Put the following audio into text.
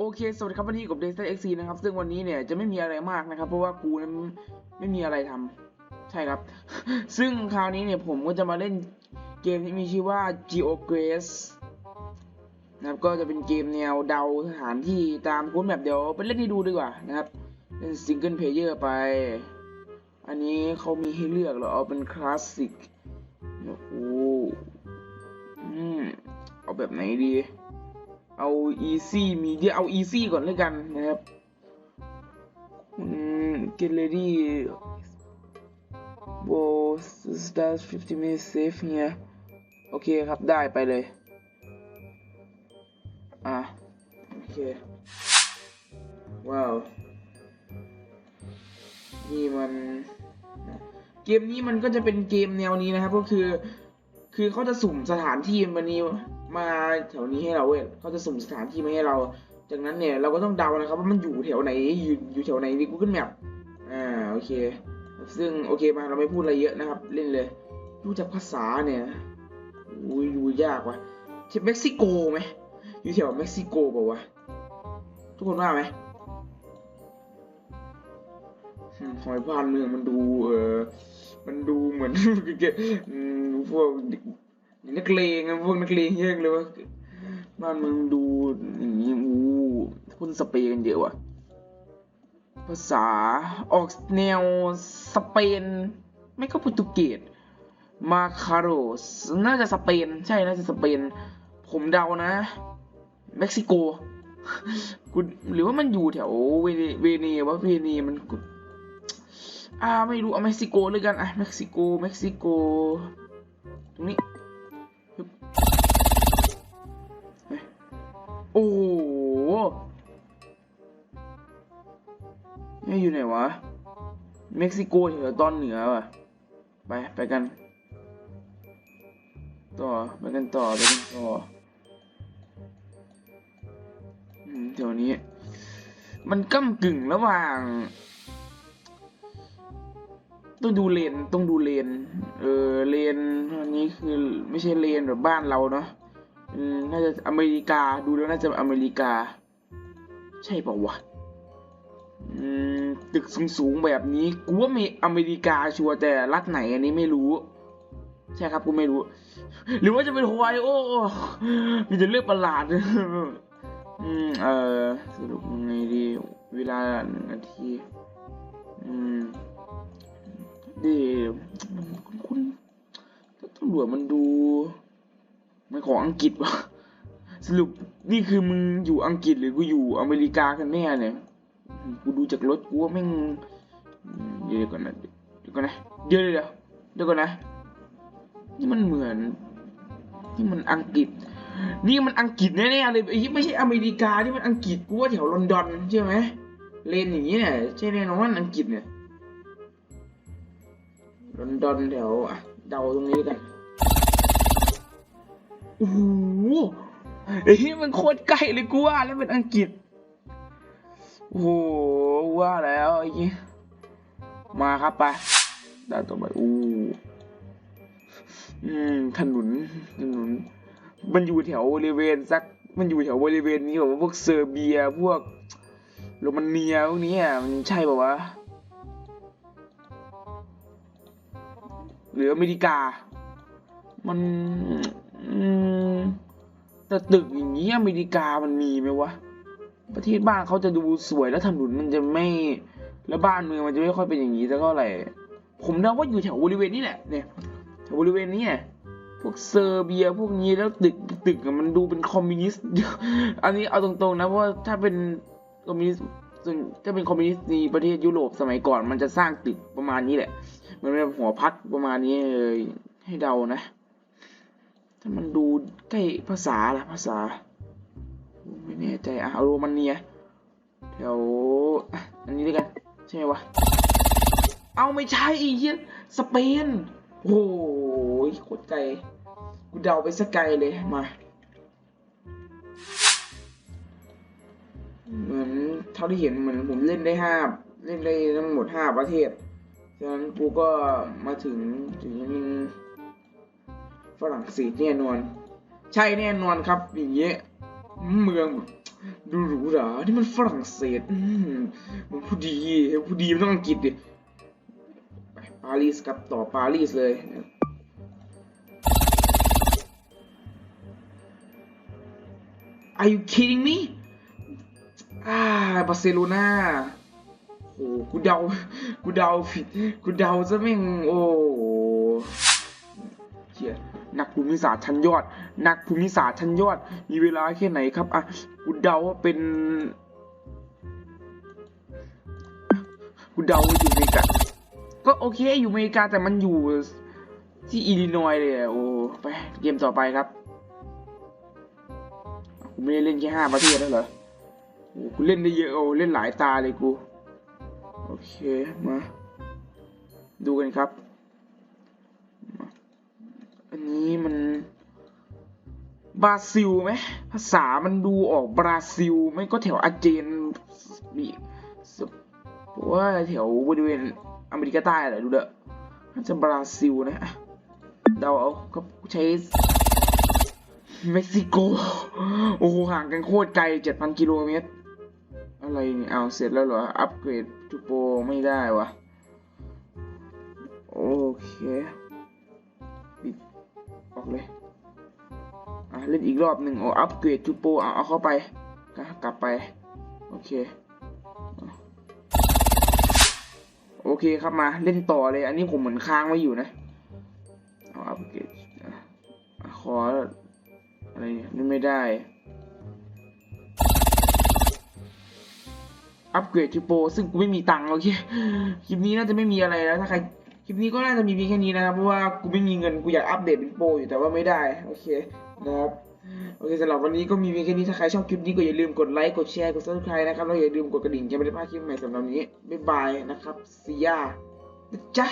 โอเค สวัสดีครับวันนี้กับ d a y s t a r XC นะครับ ซึ่งวันนี้เนี่ยจะไม่มีอะไรมากนะครับ เพราะว่ากูนั้นไม่มีอะไรทำใช่ครับ ซึ่งคราวนี้เนี่ยผมก็จะมาเล่นเกมที่มีชื่อว่า GeoGuess นะครับก็จะเป็นเกมแนวเดาสถานที่ตามคูดแมปเดี๋ยวไปเล่นให้ดูดีกว่านะครับเป็นซิงเกิลเพลเยอร์ไป อันนี้เขามีให้เลือกเหรอเอาเป็นคลาสสิกโอ้โหอืมเอาแบบไหนดี เอา easy มีเดียวเอา easy ก่อนเลยกันนะครับอืม get ready w o start 50 minutes save here โอเคครับได้ไปเลย อะ โอเค ว้าว นี่มัน เกมนี้มันก็จะเป็นเกมแนวนี้นะครับ ก็คือ คือเขาจะสุ่มสถานที่มันนี้ มาแถวนี้ให้เราเว้ยเขาจะสุ่มสถานที่มาให้เรา จากนั้นเนี่ยเราก็ต้องเดานะครับว่ามันอยู่แถวไหนอยู่อยู่แถวไหนใน Google Map อ่าโอเค ซึ่งโอเคมาเราไม่พูดอะไรเยอะนะครับเล่นเลยรู้จักภาษาเนี่ยอุ้ยดูยากว่ะที่เม็กซิโกไหมอยู่แถวเม็กซิโกเปล่าวะทุกคนว่าไหมอืมหอยพานเมืองมันดูเออมันดูเหมือนอืมพวกเด็ก นักเลงพวกนักเลงเยอะเลยว่าบ้านเมืองดูอย่างนี้อู้คุณสเปนกันเยอะว่ะ ภาษาออกแนวสเปน ไม่ก็โปรตุเกสมาคาโรสน่าจะสเปน ใช่น่าจะสเปน ผมเดานะเม็กซิโกกูหรือว่ามันอยู่แถวเวเนเวเนวะเวเนมันกูอ่าไม่รู้เอาเม็กซิโกเลยกันอะเม็กซิโกเม็กซิโกตรงนี้ โอ้โหนี่อยู่ไหนวะ เม็กซิโกแถวตอนเหนือว่ะ ไป ไปกัน ต่อ ไปกันต่อ ไปกันต่ออืมแถวนี้ มันก้ากึ่งระหว่าง ต้องดูเลน ต้องดูเลน เออ เลนอันนี้คือไม่ใช่เลนแบบบ้านเราเนาะ อืมน่าจะอเมริกาดูแล้วน่าจะอเมริกา ใช่ป่าวะอืมตึกสูงๆแบบนี้กูว่ามีอเมริกาชัวร์แต่รัฐไหนอันนี้ไม่รู้ ใช่ครับกูไม่รู้ หรือว่าจะเป็นฮวายโอมีแต่เรื่องประหลาดอืมเออสรุปยังไงดีเวลาหนึ่งนาทีอืมเดี๋ยวมันคุ้นๆตำรวจมันดู มัน ของอังกฤษวะสรุปนี่คือมึงอยู่อังกฤษหรือกูอยู่อเมริกากันแน่เนี่ยกูดูจากรถกูว่าแม่งเดี๋ยวก่อนนะเดี๋ยวก่อนนะเดี๋ยวเดี๋ยวเดี๋ยวก่อนนะ นี่มันเหมือน นี่มันอังกฤษ นี่มันอังกฤษแน่ๆเลยไอ้เหี้ไม่ใช่อเมริกาที่มันอังกฤษกูว่าแถวลอนดอนใช่ไหมเลนอย่างนี้เนี่ยใช่แน่นอนอังกฤษเนี่ยลอนดอนแถวอะเดาตรงนี้กัน โอ้โหไอ้ที่มันโคตรใกล้เลยกูว่าแล้วเป็นอังกฤษ โอ้โหว่าแล้วไอ้ยี่มาครับไปดาวต่อไปอู้อืมถนนถนน มันอยู่แถวบริเวณสัก มันอยู่แถวบริเวณนี้แบบว่าพวกเซอร์เบียพวกโรมาเนียพวกนี้อะมันใช่ป่าวะหรืออเมริกา มัน อืมแต่ตึกอย่างนี้อเมริกามันมีไหมวะ ประเทศบ้านเขาจะดูสวยแล้วถนนมันจะไม่ แล้วบ้านเมืองมันจะไม่ค่อยเป็นอย่างนี้สักเท่าไหร่ ผมเดาว่าอยู่แถวบริเวณนี้แหละ เนี่ยแถวบริเวณนี้เนี่ยพวกเซอร์เบียพวกนี้แล้วตึกตึกมันดูเป็นคอมมิวนิสต์อันนี้เอาตรงๆนะเพราะว่าถ้าเป็นคอมมิวนิสต์ถ้าเป็นคอมมิวนิสต์ในประเทศยุโรปสมัยก่อน มันจะสร้างตึกประมาณนี้แหละ มันเป็นหัวพักประมาณนี้เลยให้เดานะ ถ้ามันดูใกล้ภาษาล่ะภาษา ไม่แน่ใจอะเอาโรมาเนียแถวอันนี้ด้วยกัน ใช่ไหมวะ เอาไม่ใช่อีเหี้ยสเปน โอ้โหโคตรไกลกูเดาไปสักไกลเลยมาเหมือนเท่าที่เห็นเหมือนผมเล่นได้ห้าเล่นได้ทั้งหมดห้าประเทศ ฉะนั้นกูก็มาถึงถึงนึง ฝรั่งเศสแน่นอน ใช่แน่นอนครับอย่างเงี้ยเมืองดูหรูหรานี่มันฝรั่งเศสมันผู้ดีผู้ดีมันต้องอังกฤษดิไปปารีสครับต่อปารีสเลย Are you kidding me อ่าบาร์เซโลนาโอ้กูเดา กูเดาผิด กูเดาซะแม่งโอ้ เชี่ยนักภูมิศาสตร์ชั้นยอด นักภูมิศาสตร์ชั้นยอด มีเวลาแค่ไหนครับอะกูเดาว่าเป็นกูเดาว่าอยู่อเมริกาก็โอเคอยู่อเมริกาแต่มันอยู่ที่อิลลินอยเลยโอ้ไปเกมต่อไปครับกูไม่ได้เล่นแค่ห้าประเทศแล้วเหรอกูเล่นได้เยอะโอ้เล่นหลายตาเลยกู โอเค มา ดูกันครับ อันนี้มันบราซิลไหมภาษามันดูออกบราซิลไม่ก็แถวอาร์เจนมีว่าแถวบริเวณอเมริกาใต้อะไรดูเด้อน่าจะบราซิลนะเดาเอาครับใช้เม็กซิโก โอ้โหห่างกันโคตรไกล 7,000 กิโลเมตร อะไรเนี่ยเอาเสร็จแล้วเหรอ อัปเกรดทูโปไม่ได้วะ โอเค ออกเลยอะเล่นอีกรอบหนึ่งโอ้อัปเกรดทูโปเอาเอาเข้าไปกะกลับไป โอเค โอเคครับมาเล่นต่อเลย อันนี้ผมเหมือนค้างไว้อยู่นะเอาอัปเกรดขออะไรเนี่ยนี่ไม่ได้ อัปเกรดทูโปซึ่งกูไม่มีตังค์โอเคคลิปนี้น่าจะไม่มีอะไรแล้วถ้าใคร คลิปนี้ก็น่าจะมีเพียงแค่นี้นะครับ เพราะว่ากูไม่มีเงินกูอยากอัปเดตเป็นโปรอยู่แต่ว่าไม่ได้ โอเคนะครับโอเคสำหรับวันนี้ก็มีเพียงแค่นี้ถ้าใครชอบคลิปนี้ก็อย่าลืมกดไลค์กดแชร์กดซับสไคร b e นะครับแล้วอย่าลืมกดกระดิ่งจะไม่ได้พลาดคลิปใหม่สำหรับนี้บ๊ายบายนะครับซียาจ้ะ